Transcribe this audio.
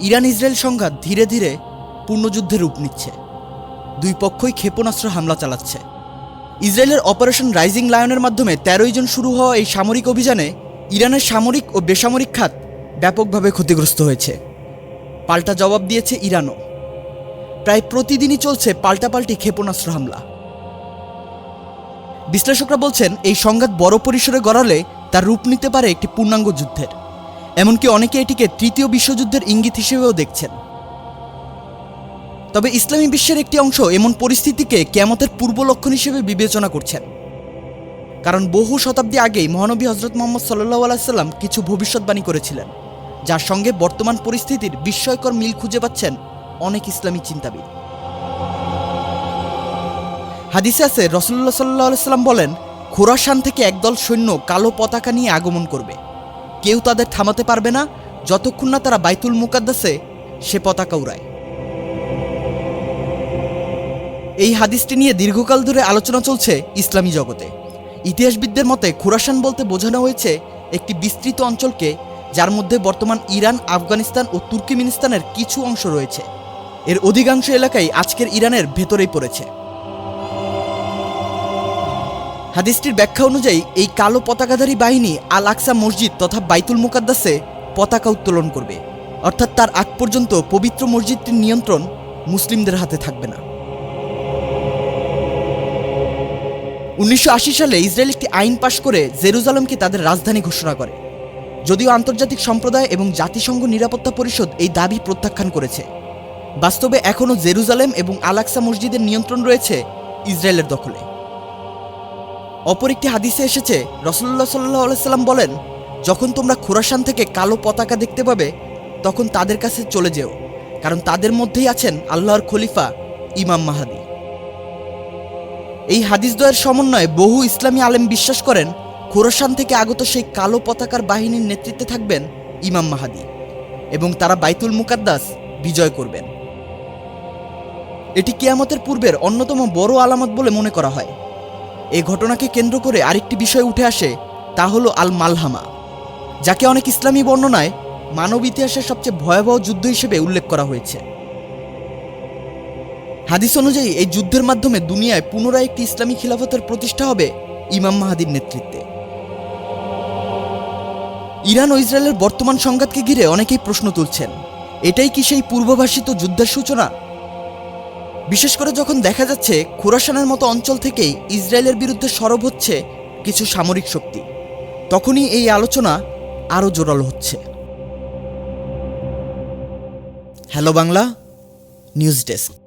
Iran Israel সংঘাত ধীরে ধীরে পূর্ণযুদ্ধে রূপ নিচ্ছে। দুই পক্ষই ক্ষেপণাস্ত্র হামলা চালাচ্ছে। ইসরায়েলের অপারেশন রাইজিং লায়নের মাধ্যমে তেরোই জন শুরু হওয়া এই সামরিক অভিযানে ইরানের সামরিক ও বেসামরিক খাত ব্যাপকভাবে ক্ষতিগ্রস্ত হয়েছে। পাল্টা জবাব দিয়েছে ইরানও। প্রায় প্রতিদিনই চলছে পাল্টাপাল্টি ক্ষেপণাস্ত্র হামলা। বিশ্লেষকরা বলছেন, এই সংঘাত বড় পরিসরে গড়ালে তার রূপ নিতে পারে একটি পূর্ণাঙ্গ যুদ্ধের। এমনকি অনেকে এটিকে তৃতীয় বিশ্বযুদ্ধের ইঙ্গিত হিসেবেও দেখছেন। তবে ইসলামী বিশ্বের একটি অংশ এমন পরিস্থিতিকে কেয়ামতের পূর্ব লক্ষণ হিসেবে বিবেচনা করছেন। কারণ বহু শতাব্দী আগেই মহানবী হজরত মোহাম্মদ সাল্লাহ আলাইসাল্লাম কিছু ভবিষ্যৎবাণী করেছিলেন, যার সঙ্গে বর্তমান পরিস্থিতির বিস্ময়কর মিল খুঁজে পাচ্ছেন অনেক ইসলামী চিন্তাবিদ। হাদিসে আছে, রসুল্লাহ সাল্লাহ সাল্লাম বলেন, খোরাসান থেকে একদল সৈন্য কালো পতাকা নিয়ে আগমন করবে। কেউ তাদের থামাতে পারবে না, যতক্ষণ না তারা বাইতুল মুকাদ্দাসে সে পতাকা উড়ায়। এই হাদিসটি নিয়ে দীর্ঘকাল ধরে আলোচনা চলছে ইসলামী জগতে। ইতিহাসবিদদের মতে খুরাসান বলতে বোঝানো হয়েছে একটি বিস্তৃত অঞ্চলকে, যার মধ্যে বর্তমান ইরান, আফগানিস্তান ও তুর্কিমিনিস্তানের কিছু অংশ রয়েছে। এর অধিকাংশ এলাকাই আজকের ইরানের ভেতরেই পড়েছে। হাদিসটির ব্যাখ্যা অনুযায়ী, এই কালো পতাকাধারী বাহিনী আল আকসা মসজিদ তথা বাইতুল মুকাদ্দাসে পতাকা উত্তোলন করবে। অর্থাৎ তার আগ পর্যন্ত পবিত্র মসজিদটির নিয়ন্ত্রণ মুসলিমদের হাতে থাকবে না। উনিশশো আশি সালে ইসরায়েল একটি আইন পাশ করে জেরুজালেমকে তাদের রাজধানী ঘোষণা করে। যদিও আন্তর্জাতিক সম্প্রদায় এবং জাতিসংঘ নিরাপত্তা পরিষদ এই দাবি প্রত্যাখ্যান করেছে। বাস্তবে এখনও জেরুজালেম এবং আলাক্সা মসজিদের নিয়ন্ত্রণ রয়েছে ইসরায়েলের দখলে। অপর একটি হাদিসে এসেছে রসল্লা সাল্লাহ আলাইসাল্লাম বলেন, যখন তোমরা খোরাসান থেকে কালো পতাকা দেখতে পাবে, তখন তাদের কাছে চলে যেও, কারণ তাদের মধ্যেই আছেন আল্লাহর খলিফা ইমাম মাহাদি। এই হাদিসদ্বয়ের সমন্বয়ে বহু ইসলামী আলেম বিশ্বাস করেন, খোরাসান থেকে আগত সেই কালো পতাকার বাহিনীর নেতৃত্বে থাকবেন ইমাম মাহাদি এবং তারা বাইতুল মুকাদ্দাস বিজয় করবেন। এটি কিয়ামতের পূর্বের অন্যতম বড় আলামত বলে মনে করা হয়। এই ঘটনাকে কেন্দ্র করে আরেকটি বিষয় উঠে আসে, তা হলো আল মালহামা যাকে অনেক ইসলামী বর্ণনায় মানব ইতিহাসের সবচেয়ে ভয়াবহ যুদ্ধ হিসেবে উল্লেখ করা হয়েছে। হাদিস অনুযায়ী, এই যুদ্ধের মাধ্যমে দুনিয়ায় পুনরায় একটি ইসলামী খিলাফতের প্রতিষ্ঠা হবে ইমাম মাহাদির নেতৃত্বে। ইরান ও ইসরায়েলের বর্তমান সংঘাতকে ঘিরে অনেকেই প্রশ্ন তুলছেন, এটাই কি সেই পূর্বভাষিত যুদ্ধের সূচনা? বিশেষ করে যখন দেখা যাচ্ছে খোরাসানের মতো অঞ্চল থেকেই ইসরায়েলের বিরুদ্ধে সরব হচ্ছে কিছু সামরিক শক্তি, তখনই এই আলোচনা আরও জোরালো হচ্ছে। Hello Bangla, news desk.